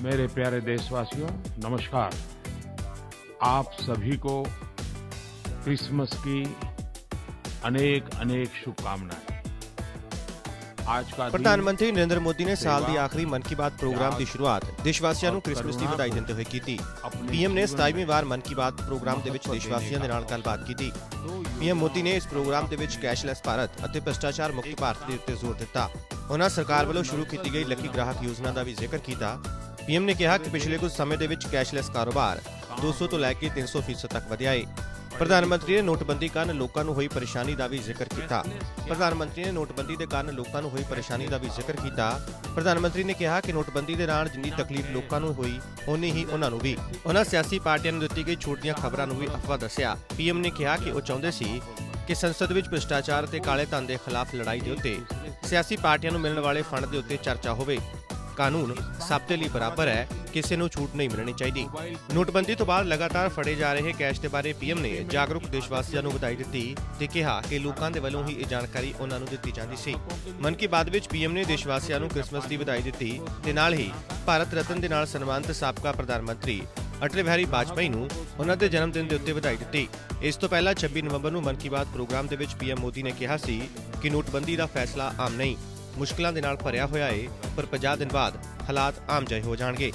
मेरे प्यारे देशवासियों नमस्कार आप सभी को क्रिसमस की अनेक अनेक शुभकामनाएं आज का दिन ਪ੍ਰਧਾਨ ਮੰਤਰੀ ਨਰਿੰਦਰ ਮੋਦੀ ਨੇ ਸਾਲ ਦੀ ਆਖਰੀ ਮਨ ਕੀ ਬਾਤ ਪ੍ਰੋਗਰਾਮ ਦੀ ਸ਼ੁਰੂਆਤ ਦੇਸ਼ਵਾਸੀਆਂ ਨੂੰ ਕ੍ਰਿਸਮਸ ਦੀ ਵਧਾਈ ਦਿੰਦੇ ਹੋਏ ਕੀਤੀ ਪੀਐਮ ਨੇ 27ਵੀਂ ਵਾਰ ਮਨ ਕੀ ਬਾਤ ਪ੍ਰੋਗਰਾਮ ਦੇ ਵਿੱਚ ਦੇਸ਼ਵਾਸੀਆਂ ਦੇ ਨਾਲ ਗੱਲਬਾਤ ਕੀਤੀ ਪੀਐਮ ਮੋਦੀ ਨੇ ਇਸ ਪ੍ਰੋਗਰਾਮ ਦੇ ਵਿੱਚ ਕੈਸ਼ਲੈਸ ਭਾਰਤ ਅਤੇ ਭ੍ਰਿਸ਼ਟਾਚਾਰ ਮੁਕਤ ਭਾਰਤ ਦੇ ਉੱਤੇ ਜ਼ੋਰ ਦਿੱਤਾ ਉਹਨਾਂ ਸਰਕਾਰ ਵੱਲੋਂ ਸ਼ੁਰੂ ਕੀਤੀ ਗਈ ਲੱਕੀ ਗ੍ਰਾਹਕ ਯੋਜਨਾ ਦਾ ਵੀ ਜ਼ਿਕਰ ਕੀਤਾ ਪੀਐਮ ਨੇ ਕਿਹਾ ਕਿ ਪਿਛਲੇ ਕੁਝ ਸਮੇਂ ਦੇ ਵਿੱਚ ਕੈਸ਼ਲੈਸ ਕਾਰੋਬਾਰ 200 ਤੋਂ ਲੈ ਕੇ 300 ਫੀਸਦ ਤੱਕ ਵਧਿਆ ਹੈ ਪ੍ਰਧਾਨ ਮੰਤਰੀ ਨੇ ਨੋਟਬੰਦੀ ਕਾਰਨ ਲੋਕਾਂ ਨੂੰ ਹੋਈ ਪਰੇਸ਼ਾਨੀ ਦਾ ਵੀ ਜ਼ਿਕਰ ਕੀਤਾ। ਪ੍ਰਧਾਨ ਮੰਤਰੀ ਨੇ ਨੋਟਬੰਦੀ ਦੇ ਕਾਰਨ ਲੋਕਾਂ ਨੂੰ ਹੋਈ ਪਰੇਸ਼ਾਨੀ ਦਾ ਵੀ ਜ਼ਿਕਰ ਕੀਤਾ। ਪ੍ਰਧਾਨ ਮੰਤਰੀ ਨੇ ਕਿਹਾ ਕਿ ਨੋਟਬੰਦੀ ਦੇ ਨਾਲ ਜਿੰਨੀ ਤਕਲੀਫ ਲੋਕਾਂ ਨੂੰ ਹੋਈ, ਓਨੀ ਹੀ ਉਹਨਾਂ ਨੂੰ ਵੀ। ਉਹਨਾਂ ਸਿਆਸੀ ਪਾਰਟੀਆਂ ਨੂੰ ਦਿੱਤੀ ਗਈ ਛੂਟ ਦੀਆਂ ਖਬਰਾਂ ਨੂੰ ਵੀ ਅਫਵਾਹ ਦੱਸਿਆ। ਪੀਐਮ ਨੇ ਕਿਹਾ ਕਿ ਉਹ ਚਾਹੁੰਦੇ ਸੀ ਕਿ ਸੰਸਦ ਵਿੱਚ ਭ੍ਰਿਸ਼ਟਾਚਾਰ ਤੇ ਕਾਲੇ ਧਨ ਦੇ ਖਿਲਾਫ ਲੜਾਈ ਦੇ ਉੱਤੇ ਸਿਆਸੀ ਪਾਰਟੀਆਂ ਨੂੰ ਮਿਲਣ ਵਾਲੇ ਫੰਡ ਦੇ ਉੱਤੇ ਚਰਚਾ ਹੋਵੇ। ਕਾਨੂੰਨ ਸਭ ਦੇ ਲਈ ਬਰਾਬਰ ਹੈ, ਕਿਸੇ ਨੂੰ ਛੂਟ ਨਹੀਂ ਮਿਲਣੀ ਚਾਹੀਦੀ। ਨੋਟਬੰਦੀ ਤੋਂ ਬਾਅਦ ਲਗਾਤਾਰ ਫੜੇ ਜਾ ਰਹੇ ਕੈਸ਼ ਦੇ ਬਾਰੇ ਪੀਐਮ ਨੇ ਜਾਗਰੂਕ ਦੇਸ਼ਵਾਸੀਆਂ ਨੂੰ ਵਧਾਈ ਦਿੱਤੀ ਤੇ ਕਿਹਾ ਕਿ ਲੋਕਾਂ ਦੇ ਵੱਲੋਂ ਹੀ ਇਹ ਜਾਣਕਾਰੀ ਉਹਨਾਂ ਨੂੰ ਦਿੱਤੀ ਜਾਂਦੀ ਸੀ। ਮਨ ਕੀ ਬਾਤ ਵਿੱਚ ਪੀਐਮ ਨੇ ਦੇਸ਼ਵਾਸੀਆਂ ਨੂੰ ਕ੍ਰਿਸਮਸ ਦੀ ਵਧਾਈ ਦਿੱਤੀ ਤੇ ਨਾਲ ਹੀ ਭਾਰਤ ਰਤਨ ਦੇ ਨਾਲ ਸਨਮਾਨਿਤ ਸਾਬਕਾ ਪ੍ਰਧਾਨ ਮੰਤਰੀ ਅਟਲ ਬਿਹਾਰੀ ਵਾਜਪਾਈ ਨੂੰ ਉਹਨਾਂ ਦੇ ਜਨਮ ਦਿਨ ਦੇ ਉੱਤੇ ਵਧਾਈ ਦਿੱਤੀ। ਇਸ ਤੋਂ ਪਹਿਲਾਂ 26 ਨਵੰਬਰ ਨੂੰ ਮਨ ਕੀ ਬਾਤ ਪ੍ਰੋਗਰਾਮ ਦੇ ਵਿੱਚ ਪੀਐਮ ਮੋਦੀ ਨੇ ਕਿਹਾ ਸੀ ਕਿ ਨੋਟਬੰਦੀ ਦਾ ਫੈਸਲਾ ਆਮ ਨਹੀਂ। ਮੁਸ਼ਕਲਾਂ ਦੇ ਨਾਲ ਭਰਿਆ ਹੋਇਆ ਏ, ਪਰ 50 ਦਿਨ ਬਾਅਦ ਹਾਲਾਤ ਆਮ ਜਿਹੇ ਹੋ ਜਾਣਗੇ।